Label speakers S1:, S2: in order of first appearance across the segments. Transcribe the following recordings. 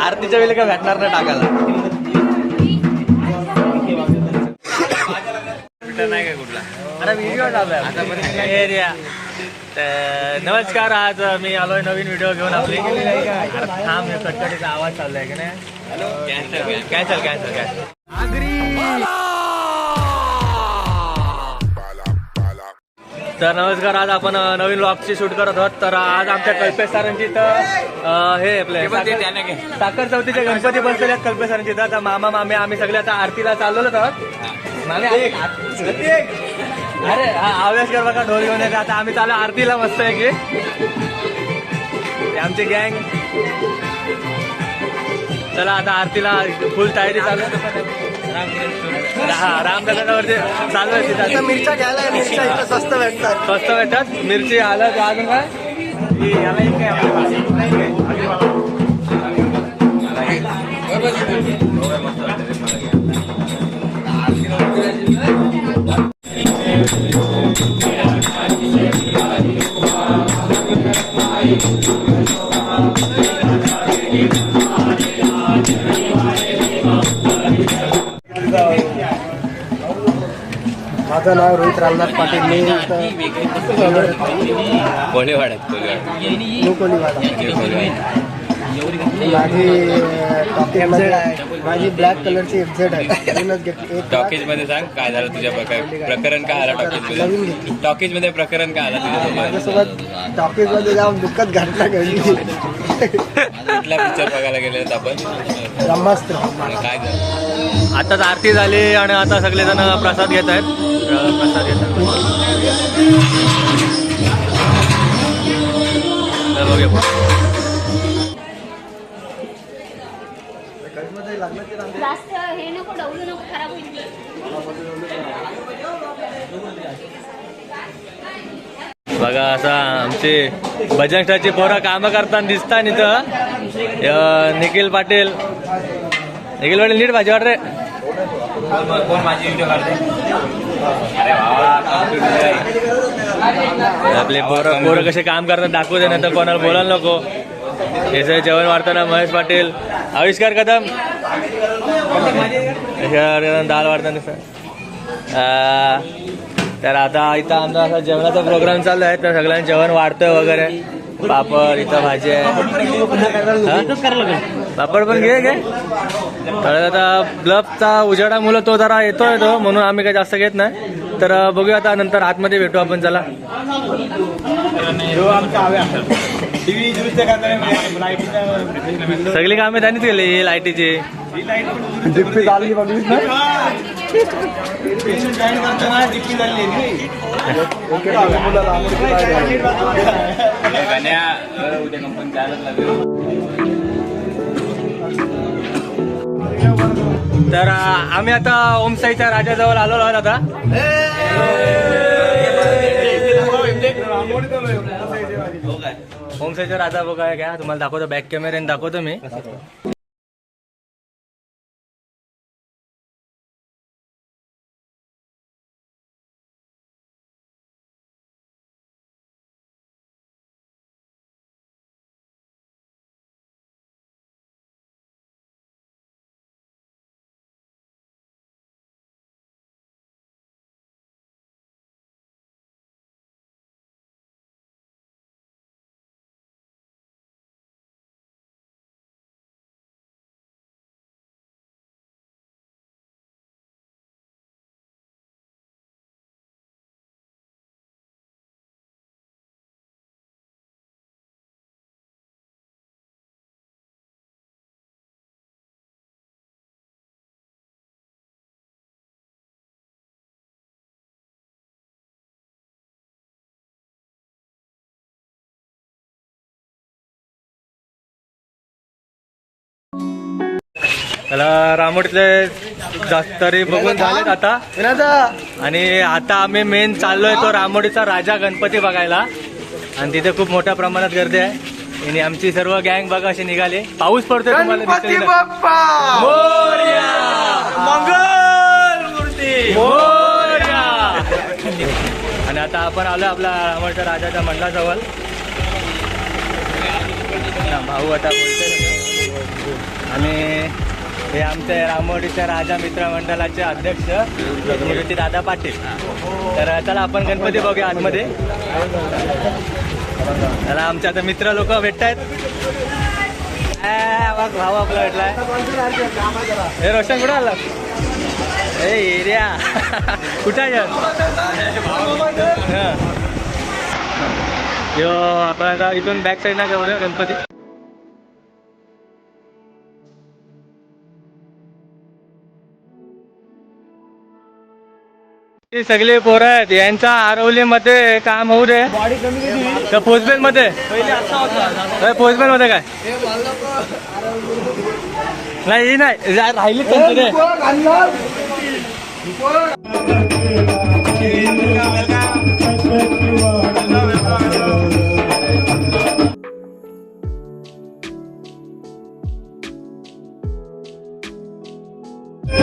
S1: आरतीच्या वेळी काय भेटणार नाही टाकायला. नाही काय कुठला अरे व्हिडिओ चालू एरिया नमस्कार आज मी आलोय नवीन व्हिडिओ घेऊन आपली. थांब कटकटीचा आवाज चाललाय की नाही? कॅन्सल कॅन्सल कॅन्सल तर नमस्कार आज आपण नवीन ब्लॉगची शूट करत आहोत. तर आज आमच्या कल्पेश सरांची तर हे आपले साखर- चौथीचे गणपती बसलेले आहेत कल्पेश सरांची तर मामा मामे आम्ही सगळे आता आरतीला चाललेलो आहोत. मामे, अरे आवेश कर बघा ढोल घेऊन येते आता आम्ही चालू आरतीला मस्त आहे की आमची गँग चला आता आरतीला फुल तयारी चालू. हा रामदादावरती चालू आहे तिथं.
S2: आता मिरच्या घ्यायला मिरच्या इथं स्वस्त भेटतात.
S1: स्वस्त भेटतात. मिरची आलं अजून काय? याला एक काय आपल्याला?
S2: माझं नाव रोहित रामनाथ पाटील. मी कोलीवाडा माझी टॉकीजमध्ये माझी ब्लॅक कलरची एफझेड आहे. तीनच घेतली एक
S3: टॉकीजमध्ये सांग काय झालं तुझ्या प्रकार प्रकरण काय आलं टॉकीज
S2: नवीन
S3: मध्ये
S2: घेतली.
S3: टॉकीजमध्ये प्रकरण काय आलं तुझ्यासोबत
S2: माझ्यासोबत टॉकीजमध्ये जाऊन दुःखद घटना घडली.
S3: कुठला पिक्चर बघायला गेले आपण?
S2: ब्रह्मास्त्र.
S3: काय झालं?
S1: आताच आरती झाली आणि आता सगळेजण प्रसाद घेत आहेत. प्रसाद घेत बघा असं आमचे भजन स्टारची पोरं कामं करताना दिसतात इथं. निखिल पाटील. निखिल पाटील नीट भाजी वाट रे.
S3: कोण माझी व्हिडिओ
S1: आपले पोरं पोरं कसे काम करतात दाखवू दे नंतर कोणाला बोलायला नको. याचं जेवण वाढताना महेश पाटील. आविष्कार कदम. दाल वाढताना सर तर आता इथं आमचा असा जेवणाचा प्रोग्राम चालू आहे तर सगळ्यांना जेवण वाढतं वगैरे. पापड इथं भाजी आहे. पापड पण घे आता तर आता मुलं तो जरा येतोय तो म्हणून आम्ही काही जास्त घेत नाही. तर बघूया आता नंतर आतमध्ये भेटू आपण चला. सगळी कामे त्यांनीच केली लाईटीची.
S3: उद्या कंपनी लागेल
S1: तर आम्ही आता ओमसाईच्या राजाजवळ आलो आहोत आता. ओमसाईचा राजा बघा घ्या. तुम्हाला दाखवतो बॅक कॅमेऱ्याने दाखवतो मी. त्याला रामोडीतले जास्त तरी बघून झालेत आता. आणि आता आम्ही मेन चाललोय तो रामोडीचा राजा गणपती बघायला. आणि तिथे खूप मोठ्या प्रमाणात गर्दी आहे. आणि आमची सर्व गँग बघा अशी निघाली. पाऊस पडतोय तुम्हाला. मोरया! मोरया! आणि आता आपण आलो आपला रामोडच्या राजाच्या मंडळाजवळ. भाऊ आता बोलतोय. आणि हे आमचे रामोडीच्या राजा मित्र मंडळाचे अध्यक्ष निवृत्ती दादा पाटील. तर चला आपण गणपती बघूया आतमध्ये. चला आमचे आता मित्र लोक भेटतायत. भाऊ आपला भेटलाय. हे रोशन कुठं आला ए एरिया कुठं आहे यो आपण आता इथून बॅक साईड ना जाऊया गणपती. सगळे पोरं आहेत. यांचा आरवलीमध्ये काम होऊ दे. तर पोस्टबेल मध्ये पोस्टबेल मध्ये काय? नाही ही नाही. राहिली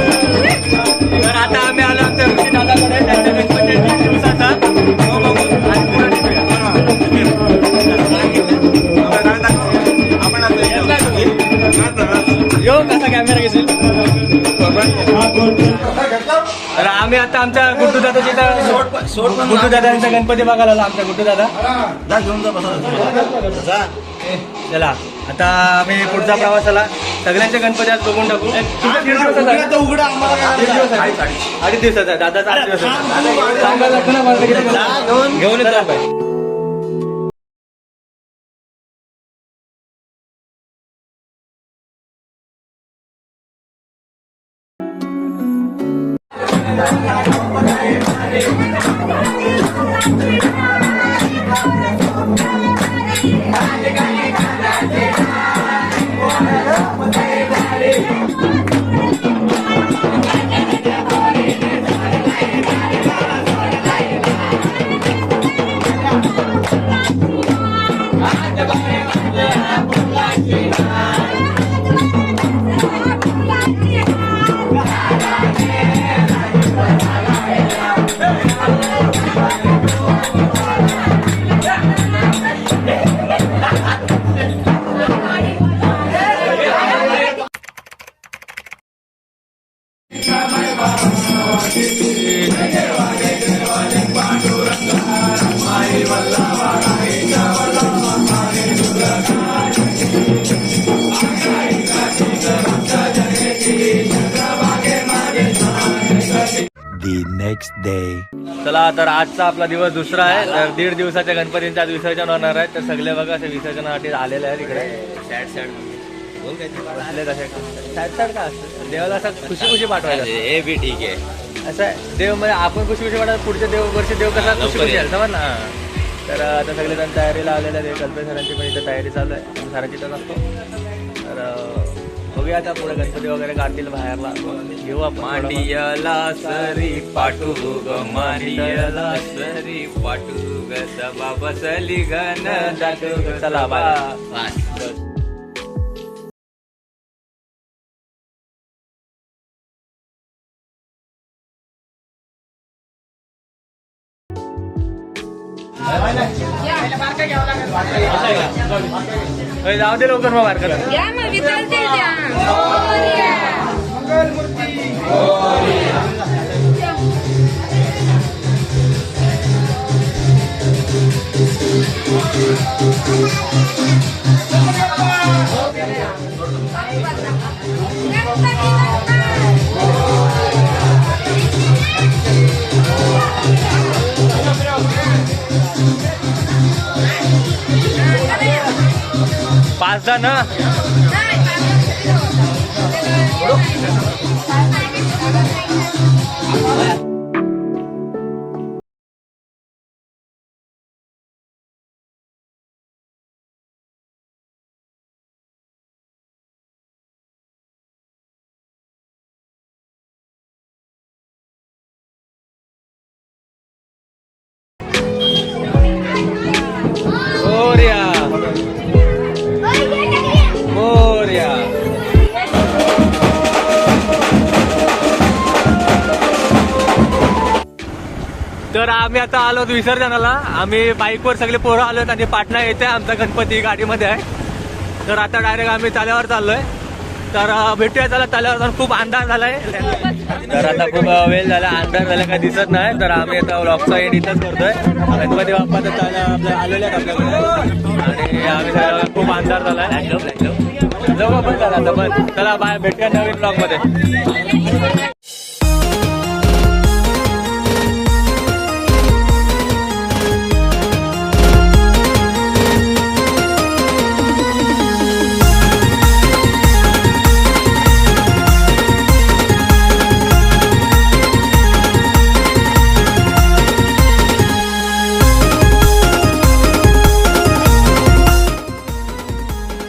S1: तर आता आम्ही आलो आमच्या तर आम्ही आता आमच्या गुड्डू दादाच्या इथं गुड्डू दादांचा गणपती बघायला आलो आमचा गुड्डू दादा. चला. आता आम्ही पुढचा प्रवासाला सगळ्यांचे गणपती आज बघून टाकू. दिवसाचा अडीच दिवसाचा. दादाचा आठ दिवस सांगायला लागतं ना मला किती घेऊन. येतो
S4: day.
S1: चला तर आजचा आपला दिवस दुसरा आहे. तर दीड दिवसाच्या गणपतींचा आज विसर्जन होणार आहे. तर सगळे बघा असे विसर्जनासाठी आलेले आहेत इकडे.
S3: Sad sad.
S1: बसले तसे सॅड सॅड का? असतं देवाला असं खुशी खुशी पाठवायचं. असतं.
S3: हे बी ठीक आहे.
S1: असं आहे. देव म्हणजे आपण खुशी खुशी वाटत पुढच्या देव वर्षी देव कसा खुशी खुशी आहे समज ना हा. तर आता सगळे जण तयारीला आलेले आहेत. कल्पे सरांची पण इथं तयारी चालू आहे. सरांची तर नसतो बघूया आता पुढे गणपती वगैरे काढतील बाहेरला. घेऊ आपण.
S3: मांडियाला सरी पाटू ग मांडियाला सरी पाटू ग सभा बसली गण
S1: जातो ग, चला. होय, जाऊ दे लवकर मग मार्केट
S5: या
S1: 赞呢。तर आम्ही आता आलो विसर्जनाला. आम्ही बाईकवर सगळे पोरं आलोत आणि पाटणा येते आमचा गणपती गाडीमध्ये आहे. तर आता डायरेक्ट आम्ही चाल्यावर चाललोय. तर भेटूया चला तल्यावर जाऊन खूप अंधार झालाय. तर आता खूप वेळ झाला अंधार झाला काय दिसत नाही. तर आम्ही आता व्लॉगचा एड इथंच करतोय. गणपती बाप्पा तर तल्या आपल्या आलेले आहेत आपल्याकडे. आणि आम्ही खूप अंधार झालाय. जाऊ आपण चला आता पण चला बाय. भेटूया नवीन ब्लॉगमध्ये